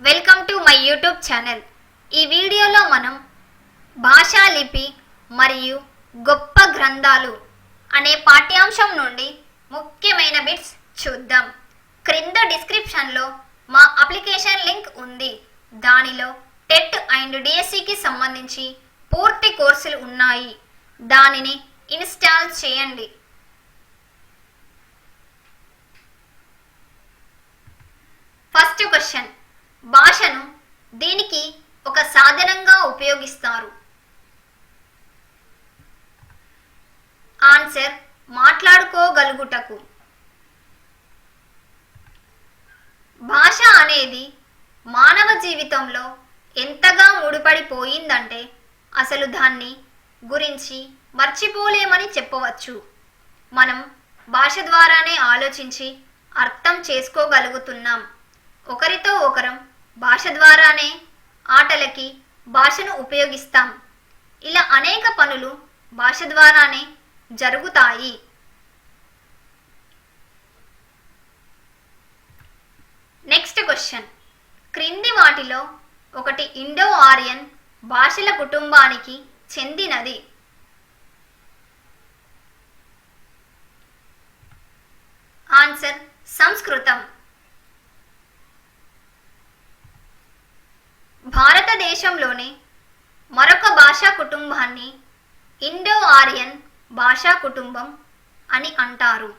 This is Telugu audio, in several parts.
Welcome to my YouTube channel ఈ వీడియోలో మనం భాషా లిపి మరియు గొప్ప గ్రంథాలు అనే పాఠ్యాంశం నుండి ముఖ్యమైన బిట్స్ చూద్దాం. క్రింద డిస్క్రిప్షన్లో మా అప్లికేషన్ లింక్ ఉంది. దానిలో టెట్ అండ్ డిఎస్సికి సంబంధించి పూర్తి కోర్సులు ఉన్నాయి. దానిని ఇన్స్టాల్ చేయండి. ఫస్ట్ క్వశ్చన్ భాషను దీనికి ఒక సాధనంగా ఉపయోగిస్తారు. ఆన్సర్ మాట్లాడుకోగలుగుటకు. భాష అనేది మానవ జీవితంలో ఎంతగా ముడిపడిపోయిందంటే అసలు దాన్ని గురించి మర్చిపోలేమని చెప్పవచ్చు. మనం భాష ద్వారానే ఆలోచించి అర్థం చేసుకోగలుగుతున్నాం. ఒకరితో ఒకరం భాష ద్వారానే ఆటలకి భాషను ఉపయోగిస్తాం. ఇలా అనేక పనులు భాష ద్వారానే జరుగుతాయి. Next question. క్రింది వాటిలో ఒకటి ఇండో ఆరియన్ భాషల కుటుంబానికి చెందినది. ఆన్సర్ సంస్కృతం. భారతదేశంలోని మరొక భాషా కుటుంబాన్ని ఇండో ఆర్యన్ భాషా కుటుంబం అని అంటారు.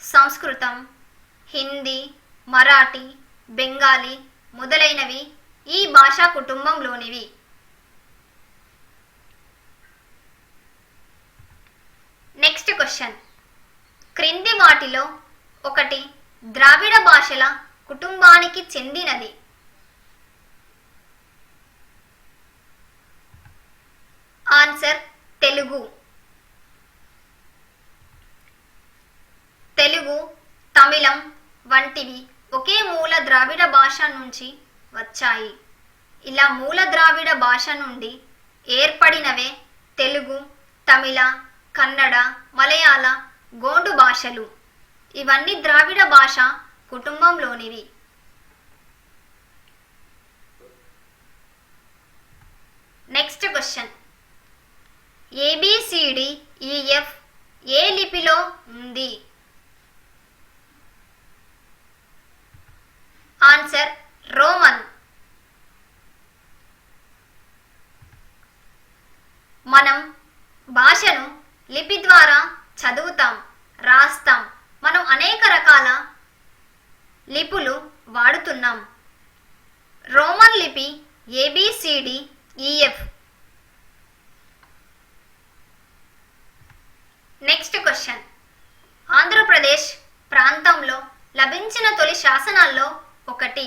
సంస్కృతం హిందీ మరాఠీ బెంగాలీ మొదలైనవి ఈ భాషా కుటుంబంలోనివి. Next question. క్రింది వాటిలో ఒకటి ద్రావిడ భాషల కుటుంబానికి చెందినది. ఆన్సర్ తెలుగు. తెలుగు తమిళం వంటివి ఒకే మూల ద్రావిడ భాష నుంచి వచ్చాయి. ఇలా మూల ద్రావిడ భాష నుండి ఏర్పడినవే తెలుగు తమిళ కన్నడ మలయాళ గోండు భాషలు. ఇవన్నీ ద్రావిడ భాష కుటుంబంలోనివి. Next question. A B C D E F ఏ లిపిలో ఉంది? Answer Roman. మనం భాషను లిపి ద్వారా చదువుతాం రాస్తాం. మనం అనేక రకాల లిపులు వాడుతున్నాం. రోమన్ లిపి A B C D E F E F next question Andhra Pradesh ప్రాంతంలో లభించిన తొలి శాసనాల్లో ఒకటి.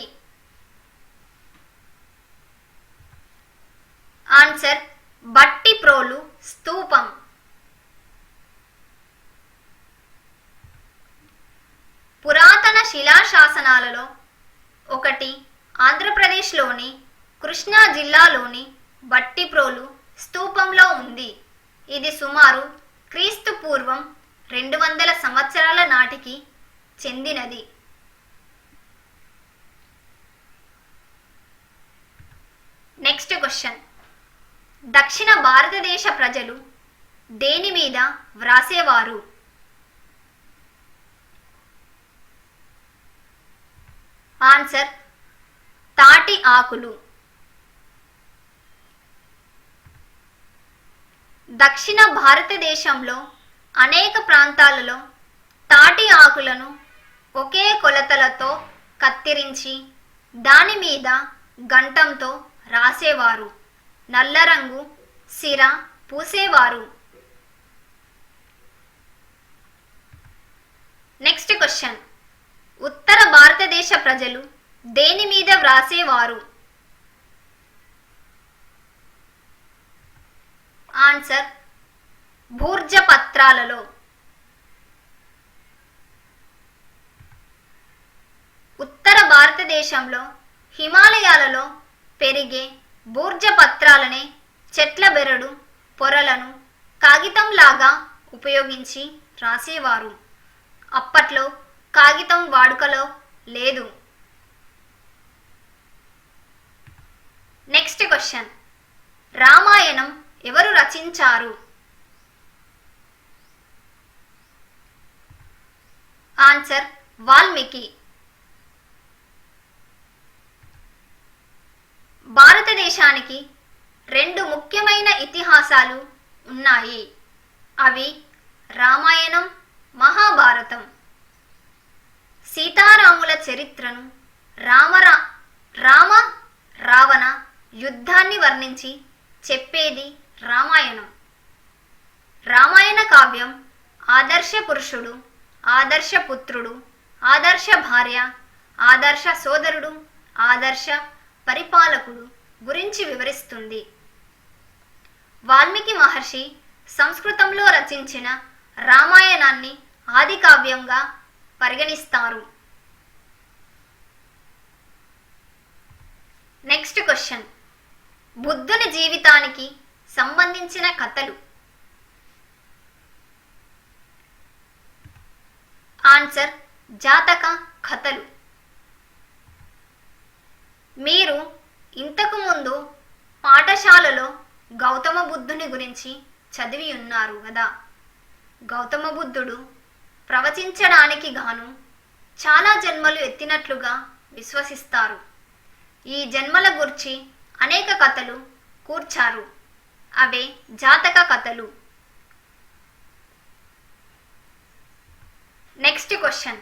ఆన్సర్ బట్టిప్రోలు స్తూపం పురాతన శిలాశాసనాలలో ఒకటి ఆంధ్రప్రదేశ్లోని కృష్ణా జిల్లాలోని బట్టిప్రోలు స్తూపంలో ఉంది. ఇది సుమారు క్రీస్తు పూర్వం రెండు వందల సంవత్సరాల నాటికి చెందినది. నెక్స్ట్ క్వశ్చన్ దక్షిణ భారతదేశ ప్రజలు దేని మీద వ్రాసేవారు? ఆన్సర్ తాటి ఆకులు. దక్షిణ భారతదేశంలో అనేక ప్రాంతాలలో తాటి ఆకులను ఒకే కొలతలతో కత్తిరించి దాని మీద గంటంతో రాసేవారు. నల్ల రంగు సిర పూసేవారు. Next question. ఉత్తర భారతదేశ ప్రజలు దేని మీద వ్రాసేవారు? ఆన్సర్. భూర్జ పత్రాలలో. ఉత్తర భారతదేశంలో హిమాలయాలలో పెరిగే బూర్జ పత్రాలనే చెట్ల బెరడు పొరలను కాగితంలాగా ఉపయోగించి రాసేవారు. అప్పట్లో కాగితం వాడుకలో లేదు. Next question. రామాయణం ఎవరు రచించారు? ఆన్సర్ వాల్మీకి. దేశానికి రెండు ముఖ్యమైన ఇతిహాసాలు ఉన్నాయి. అవి రామాయణం మహాభారతం. సీతారాముల చరిత్రను రామరా రామ రావణ యుద్ధాన్ని వర్ణించి చెప్పేది రామాయణం. రామాయణ కావ్యం ఆదర్శ పురుషుడు ఆదర్శ పుత్రుడు ఆదర్శ భార్య ఆదర్శ సోదరుడు ఆదర్శ పరిపాలకుడు గురించి వివరిస్తుంది. వాల్మీకి మహర్షి సంస్కృతంలో రచించిన రామాయణాన్ని ఆది కావ్యంగా పరిగణిస్తారు. Next question. బుద్ధుని జీవితానికి సంబంధించిన కథలు. ఆన్సర్ జాతక కథలు. మీరు ఇంతకు ముందు పాఠశాలలో గౌతమ బుద్ధుని గురించి చదివి ఉన్నారు కదా. గౌతమ బుద్ధుడు ప్రవచించడానికి గాను చాలా జన్మలు ఎత్తినట్లుగా విశ్వసిస్తారు. ఈ జన్మల గురించి అనేక కథలు కూర్చారు. అవే జాతక కథలు. Next question.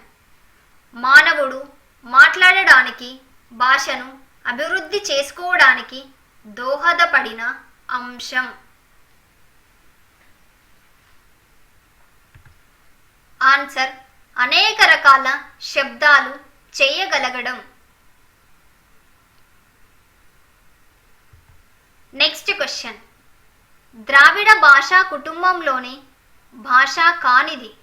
మానవుడు మాట్లాడడానికి భాషను అభివృద్ధి చేసుకోవడానికి దోహదపడిన అంశం. ఆన్సర్ అనేక రకాల శబ్దాలు చేయగలగడం. Next question. ద్రావిడ భాషా కుటుంబంలోని భాష కానిది?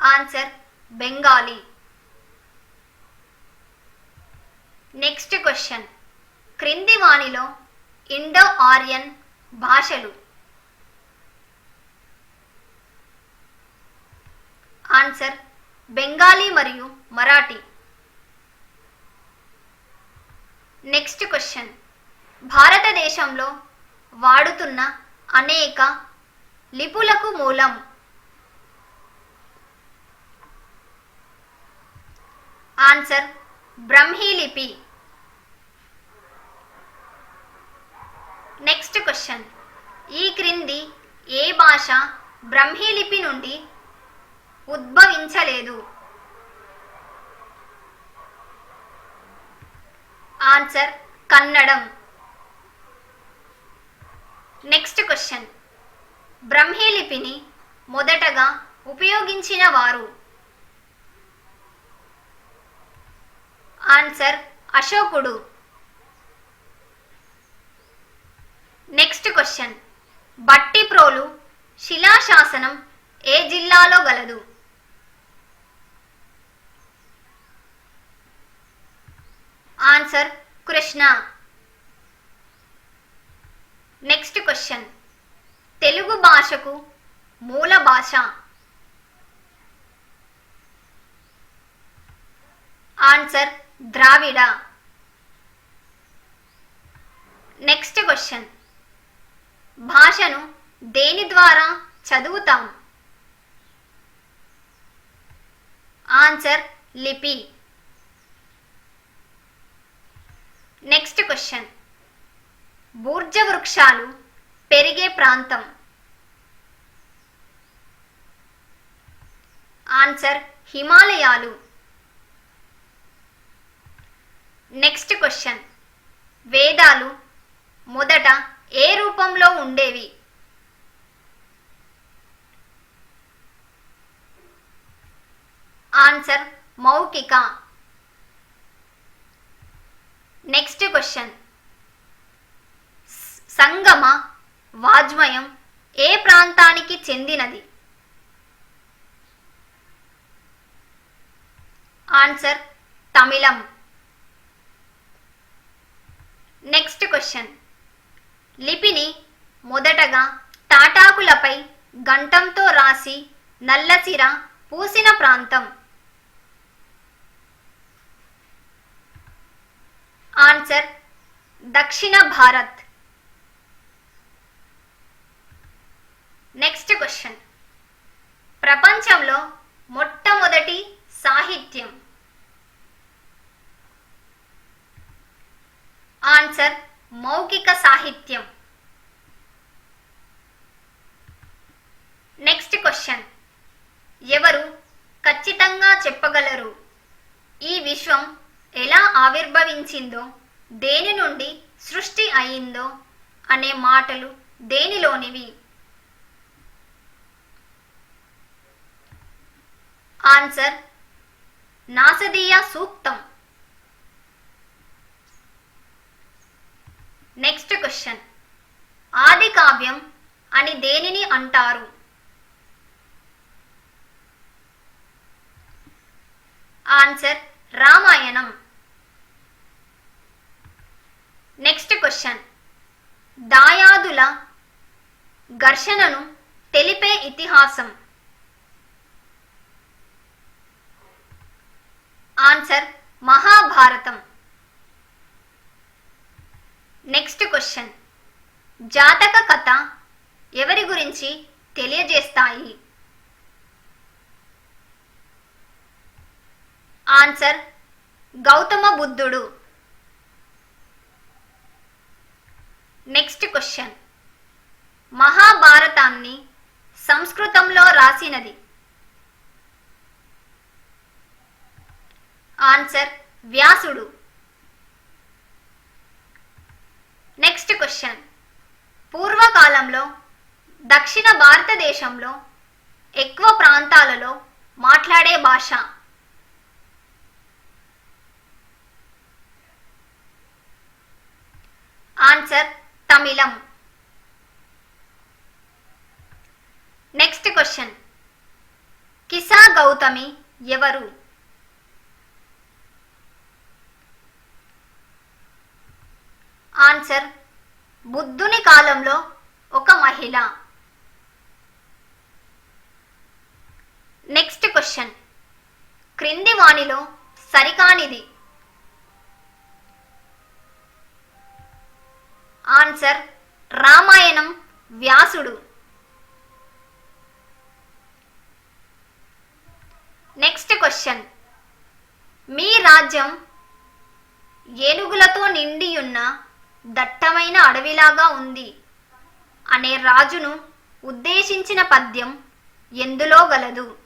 ఆన్సర్ బెంగాలీ. నెక్స్ట్ క్వశ్చన్ క్రింది వాణిలో ఇండో ఆర్యన్ భాషలు. ఆన్సర్ బెంగాలీ మరియు మరాఠీ. నెక్స్ట్ క్వశ్చన్ భారతదేశంలో వాడుతున్న అనేక లిపులకు మూలం. ఆన్సర్ బ్రహ్మీ లిపి నెక్స్ట్ క్వశ్చన్ ఈ క్రింది ఏ భాష బ్రహ్మీ లిపి నుండి ఉద్భవించలేదు? Answer Kannadam. Next question Brahmi లిపిని మొదటగా ఉపయోగించిన వారు ఆన్సర్ అశోకుడు. Next question. బట్టిప్రోలు శిలాశాసనం ఏ జిల్లాలో గలదు? Answer Krishna. Next question. Telugu భాషకు మూల భాష. ఆన్సర్ ద్రావిడ. నెక్స్ట్ క్వశ్చన్ భాషను దేని ద్వారా చదువుతాం? ఆన్సర్ లిపి నెక్స్ట్ క్వశ్చన్ బూర్జ వృక్షాలు పెరిగే ప్రాంతం. ఆన్సర్ హిమాలయాలు. నెక్స్ట్ క్వశ్చన్ వేదాలు మొదట ఏ రూపంలో ఉండేవి? ఆన్సర్ మౌఖిక. నెక్స్ట్ క్వశ్చన్ సంగమ వాజ్మయం ఏ ప్రాంతానికి చెందినది? ఆన్సర్ తమిళం. నెక్స్ట్ క్వశ్చన్ లిపిని మొదటగా తాటాకులపై గంటంతో రాసి నల్లచిర పూసిన ప్రాంతం. ఆన్సర్ దక్షిణ భారత్. నెక్స్ట్ క్వశ్చన్ ప్రపంచంలో మొట్టమొదటి సాహిత్యం. ఆన్సర్ మౌఖిక సాహిత్యం. Next question. ఎవరు ఖచ్చితంగా చెప్పగలరు? ఈ విశ్వం ఎలా ఆవిర్భవించిందో దేని నుండి సృష్టి అయిందో అనే మాటలు దేనిలోనివి? ఆన్సర్ నాసదీయ సూక్తం. నెక్స్ట్ క్వశ్చన్ ఆది కావ్యం అని దేనిని అంటారు? ఆన్సర్ రామాయణం. నెక్స్ట్ క్వశ్చన్ దాయాదుల ఘర్షణను తెలిపే ఇతిహాసం. ఆన్సర్ మహాభారతం. నెక్స్ట్ క్వశ్చన్ జాతక కథ ఎవరి గురించి తెలియజేస్తాయి? ఆన్సర్ గౌతమ బుద్ధుడు. నెక్స్ట్ క్వశ్చన్ మహాభారతాన్ని సంస్కృతంలో రాసినది. ఆన్సర్ వ్యాసుడు. నెక్స్ట్ క్వశ్చన్ పూర్వకాలంలో దక్షిణ భారతదేశంలో ఎక్కువ ప్రాంతాలలో మాట్లాడే భాష. Answer Tamilam. Next question Kisa Gautami ఎవరు? ఆన్సర్ బుద్ధుని కాలంలో ఒక మహిళ. Next question. క్రింది వాణిలో సరికానిది. ఆన్సర్ రామాయణం వ్యాసుడు. Next question. మీ రాజ్యం ఏనుగులతో నిండియున్న దట్టమైన అడవిలాగా ఉంది అనే రాజును ఉద్దేశించిన పద్యం ఎందులో గలదు?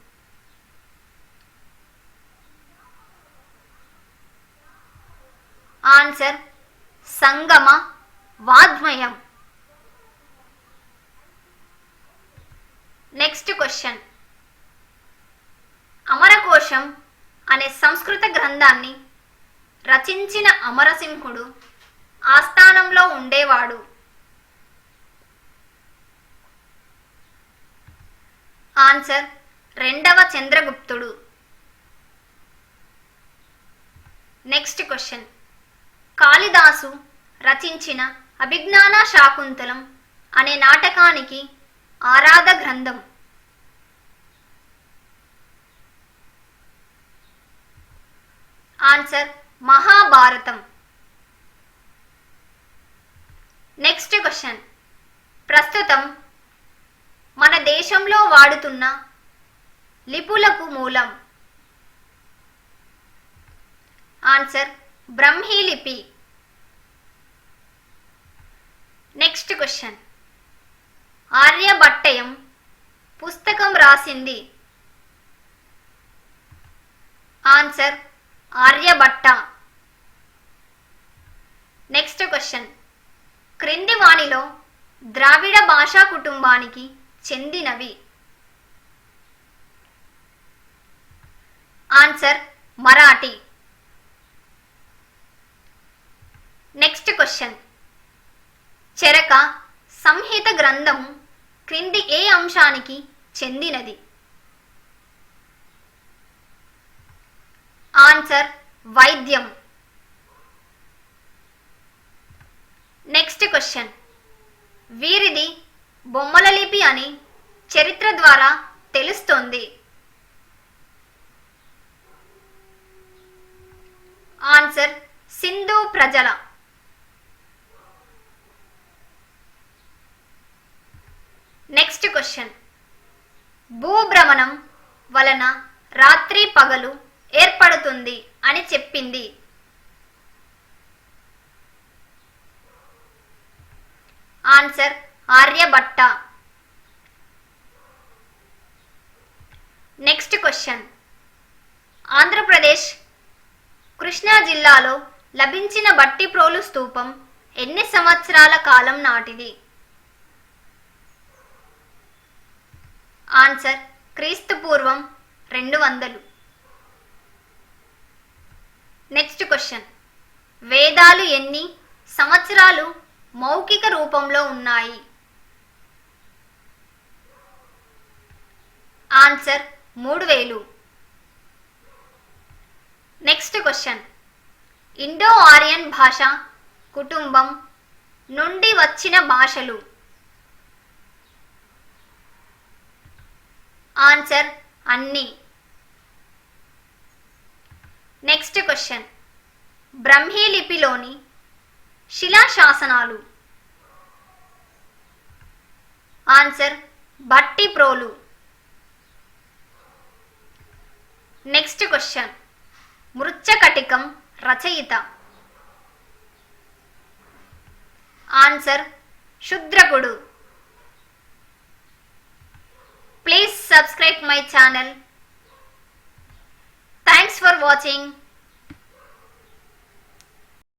ఆన్సర్ సంగమ వాద్మయం. Next question. అమరకోశం అనే సంస్కృత గ్రంథాన్ని రచించిన అమరసింహుడు ఆస్థానంలో ఉండేవాడు. ఆన్సర్ రెండవ చంద్రగుప్తుడు. Next question. కాళిదాసు రచించిన అభిజ్ఞాన శాకుంతలం అనే నాటకానికి ఆరాధ గ్రంథం. ఆన్సర్ మహాభారతం. నెక్స్ట్ క్వశ్చన్ ప్రస్తుతం మన దేశంలో వాడుతున్న లిపులకు మూలం. ఆన్సర్ బ్రహ్మీ లిపి. నెక్స్ట్ క్వశ్చన్ ఆర్యభట్టయం పుస్తకం రాసింది. ఆన్సర్ ఆర్యభట్ట. నెక్స్ట్ క్వశ్చన్ క్రింది వాణిలో ద్రావిడ భాషా కుటుంబానికి చెందినవి. Answer Marathi. Next question. Charaka Samhita గ్రంథము క్రింది ఏ అంశానికి చెందినది? ఆన్సర్ వైద్యం నెక్స్ట్ క్వశ్చన్ వీరిది బొమ్మల లిపి అని చరిత్ర ద్వారా తెలుస్తోంది. ఆన్సర్ సింధు ప్రజల. Next question. భూభ్రమణం వలన రాత్రి పగలు ఏర్పడుతుంది అని చెప్పింది. Answer Aryabhatta. Next question Andhra Pradesh Krishna జిల్లాలో లభించిన బట్టిప్రోలు స్తూపం ఎన్ని సంవత్సరాల కాలం నాటిది? ఆన్సర్ క్రీస్తు పూర్వం రెండు వందలు. నెక్స్ట్ క్వశ్చన్ వేదాలు ఎన్ని సంవత్సరాలు మౌఖిక రూపంలో ఉన్నాయి? ఆన్సర్ మూడు వేలు నెక్స్ట్ క్వశ్చన్ ఇండో ఆరియన్ భాష కుటుంబం నుండి వచ్చిన భాషలు. ఆన్సర్ అన్ని. నెక్స్ట్ క్వశ్చన్ బ్రహ్మీ లిపిలోని శిలాశాసనాలు answer Bhattiprolu. Next question Mrichchakatikam రచయిత. Answer శుద్రకుడు please subscribe my channel thanks for watching